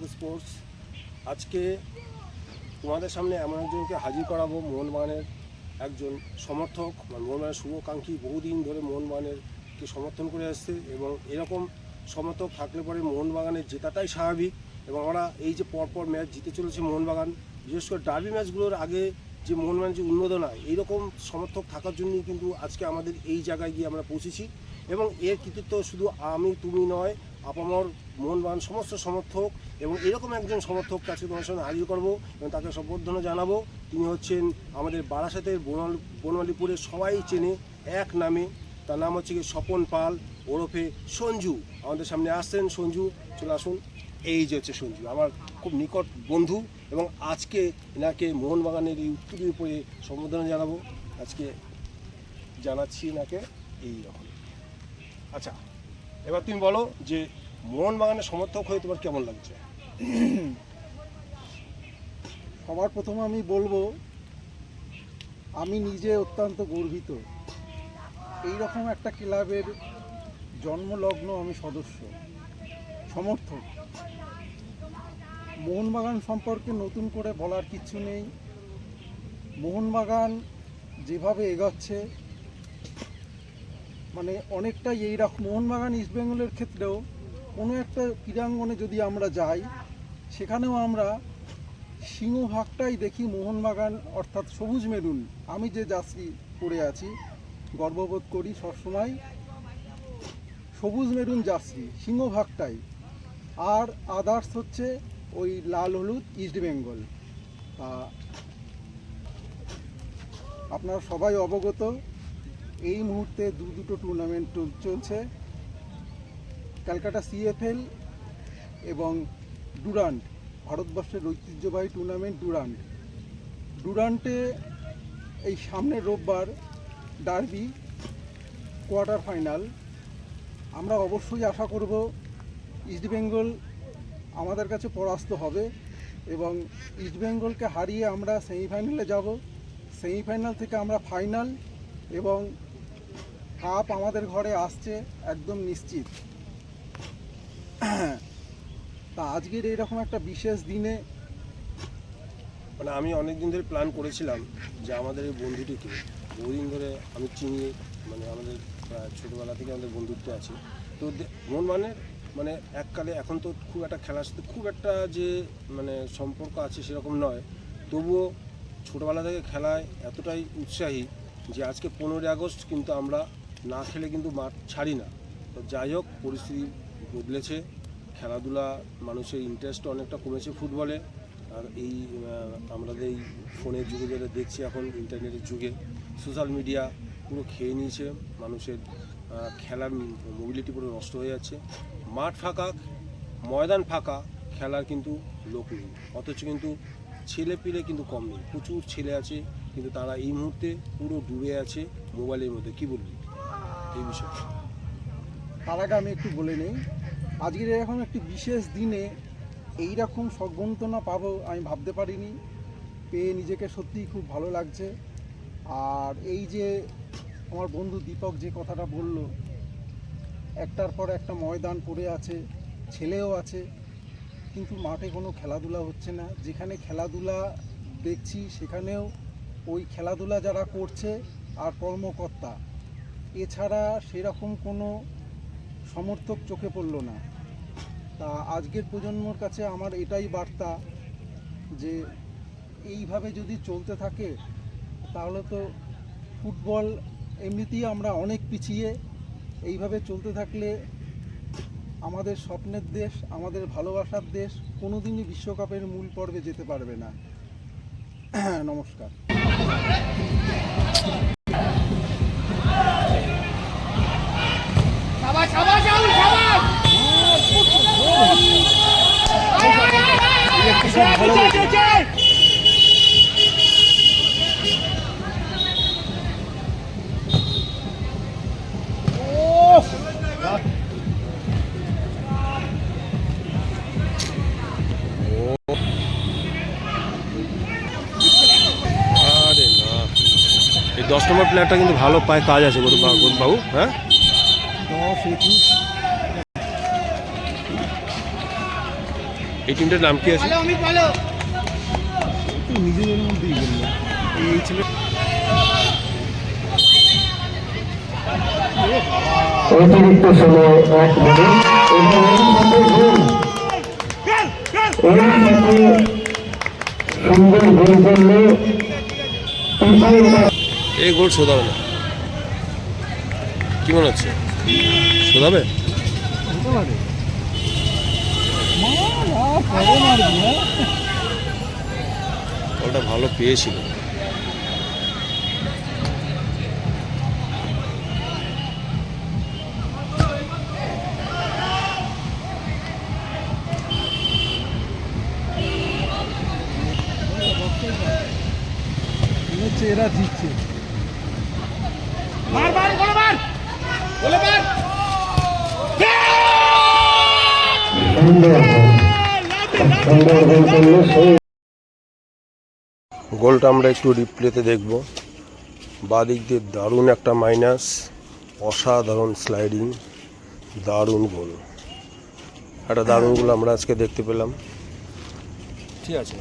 Dipak sports আজকে তোমাদের সামনে এমন একজনকে হাজির করাবো, মোহনবাগানের একজন সমর্থক। মানে মোহনবাগানের শুভকাঙ্ক্ষী বহুদিন ধরে মোহনবাগানেরকে সমর্থন করে আসছে এবং এরকম সমর্থক থাকলে পরে মোহনবাগানের জেতাটাই স্বাভাবিক এবং আমরা এই যে পরপর ম্যাচ জিতে চলেছে মোহনবাগান, বিশেষ করে ডার্বি ম্যাচগুলোর আগে যে মোহনবাগান যে উন্মোদনা, এইরকম সমর্থক থাকার জন্যই কিন্তু আজকে আমাদের এই জায়গায় গিয়ে আমরা পৌঁছেছি এবং এর কৃতিত্ব শুধু আমি, তুমি নয় আপামর মোহনবাগান সমস্ত সমর্থক এবং এরকম একজন সমর্থক কাছে তোমার সঙ্গে হাজির করব এবং তাকে সম্বর্ধনা জানাব। তিনি হচ্ছেন আমাদের বারাসাতের বনল বনমালীপুরের সবাই চেনে এক নামে। তার নাম হচ্ছে কি স্বপন পাল, ওরফে সঞ্জু। আমাদের সামনে আসছেন সঞ্জু। চলে আসুন। এই যে হচ্ছে সঞ্জু, আমার খুব নিকট বন্ধু এবং আজকে এনাকে মোহনবাগানের এই উত্তরীয় উপরে সম্বোধনা জানাব। আজকে জানাচ্ছি এনাকে এই রকম। আচ্ছা এবার তুমি বলো যে মোহনবাগানের সমর্থক হয়ে তোমার কেমন লাগছে? সবার প্রথমে আমি বলব, আমি নিজে অত্যন্ত গর্বিত। এই রকম একটা ক্লাবের জন্মলগ্ন আমি সদস্য, সমর্থক। মোহনবাগান সম্পর্কে নতুন করে বলার কিছু নেই। মোহনবাগান যেভাবে এগোচ্ছে মানে অনেকটাই এই রকম মোহনবাগান ইস্টবেঙ্গলের ক্ষেত্রেও কোনো একটা ক্রীড়াঙ্গনে যদি আমরা যাই, সেখানেও আমরা সিংহভাগটাই দেখি মোহনবাগান অর্থাৎ সবুজ মেরুন। আমি যে জার্সি পরে আছি, গর্ববোধ করি সবসময় সবুজ মেরুন জার্সি, সিংহভাগটাই। আর আদার্স হচ্ছে ওই লাল হলুদ ইস্ট বেঙ্গল তা আপনারা সবাই অবগত এই মুহূর্তে দু দুটো টুর্নামেন্ট চলছে। ক্যালকাটা সিএফএল এবং ডুরান্ট ভারতবর্ষের ঐতিহ্যবাহী টুর্নামেন্ট ডুরান্ট ডুরান্টে এই সামনের রোববার ডার্বি কোয়ার্টার ফাইনাল আমরা অবশ্যই আশা করব ইস্টবেঙ্গল আমাদের কাছে পরাস্ত হবে এবং ইস্টবেঙ্গলকে হারিয়ে আমরা সেমিফাইনালে যাব। সেমিফাইনাল থেকে আমরা ফাইনাল এবং কাপ আমাদের ঘরে আসছে একদম নিশ্চিত। তা আজকের এইরকম একটা বিশেষ দিনে মানে আমি অনেক দিন ধরে প্ল্যান করেছিলাম যে আমাদের এই বন্ধুটিকে, বহুদিন ধরে আমি চিনি মানে আমাদের ছোটোবেলা থেকে আমাদের বন্ধুত্ব আছে। তো মন মানে মানে এককালে এখন তো খুব একটা খেলার সাথে খুব একটা যে মানে সম্পর্ক আছে সেরকম নয়। তবুও ছোটোবেলা থেকে খেলায় এতটাই উৎসাহী যে আজকে পনেরোই আগস্ট কিন্তু আমরা না খেলে কিন্তু মাঠ ছাড়ি না। তো যাই হোক, পরিস্থিতি বদলেছে। খেলাধুলা, মানুষের ইন্টারেস্ট অনেকটা কমেছে ফুটবলে। আর এই আমরা এই ফোনের যুগে যেটা দেখছি এখন ইন্টারনেটের যুগে সোশ্যাল মিডিয়া পুরো খেয়ে নিয়েছে। মানুষের খেলার মোবিলিটি পুরো নষ্ট হয়ে যাচ্ছে। মাঠ ফাঁকা, ময়দান ফাঁকা, খেলার কিন্তু লোক নেই। অথচ কিন্তু ছেলে পিলে কিন্তু কম নেই। প্রচুর ছেলে আছে, কিন্তু তারা এই মুহূর্তে পুরো ডুবে আছে মোবাইলের মধ্যে। কি বলবি? এই বিষয়ে। তার আগে আমি একটু বলে নেই, আজকের এরকম একটি বিশেষ দিনে এই রকম সগন্তনা পাবো আমি ভাবতে পারিনি, পেয়ে নিজেকে সত্যিই খুব ভালো লাগছে। আর এই যে আমার বন্ধু দীপক যে কথাটা বলল, একটার পর একটা ময়দান পড়ে আছে, ছেলেও আছে, কিন্তু মাঠে কোনো খেলাধুলা হচ্ছে না। যেখানে খেলাধুলা দেখছি সেখানেও ওই খেলাধুলা যারা করছে আর কর্মকর্তা এছাড়া সেরকম কোনো সমর্থক চোখে পড়ল না। তা আজকের প্রজন্মর কাছে আমার এটাই বার্তা যে, এইভাবে যদি চলতে থাকে, তাহলে তো ফুটবল এমনিতেই আমরা অনেক পিছিয়ে। এইভাবে চলতে থাকলে আমাদের স্বপ্নের দেশ, আমাদের ভালোবাসার দেশ কোনোদিনই বিশ্বকাপের মূল পর্বে যেতে পারবে না। নমস্কার সাবাস সাবাস রাহুল সাবাস আয়, আয়, আয়, আয়। পিছিয়ে, পিছিয়ে, পিছিয়ে। আরে না এই দশ নম্বর প্লেয়ারটা কিন্তু ভালো পায় কাজ আছে গরু বাবু হ্যাঁ? দশ একুশ এই টিমটার নাম কি আছে? নিজেদের মধ্যেই বলল এই ছেলে অতিরিক্ত সময় এক মিনিট। এই গোল শোধাবে না। কি মনে হচ্ছে? শোধাবে হ্যাঁ ভালো পেয়েছিল। এরা জিতছে। গোলটা আমরা একটু রিপ্লেতে দেখব। বাদিক দিয়ে দারুণ একটা মাইনাস অসাধারণ স্লাইডিং দারুণ গোল একটা দারুণ গোল আমরা আজকে দেখতে পেলাম। ঠিক আছে।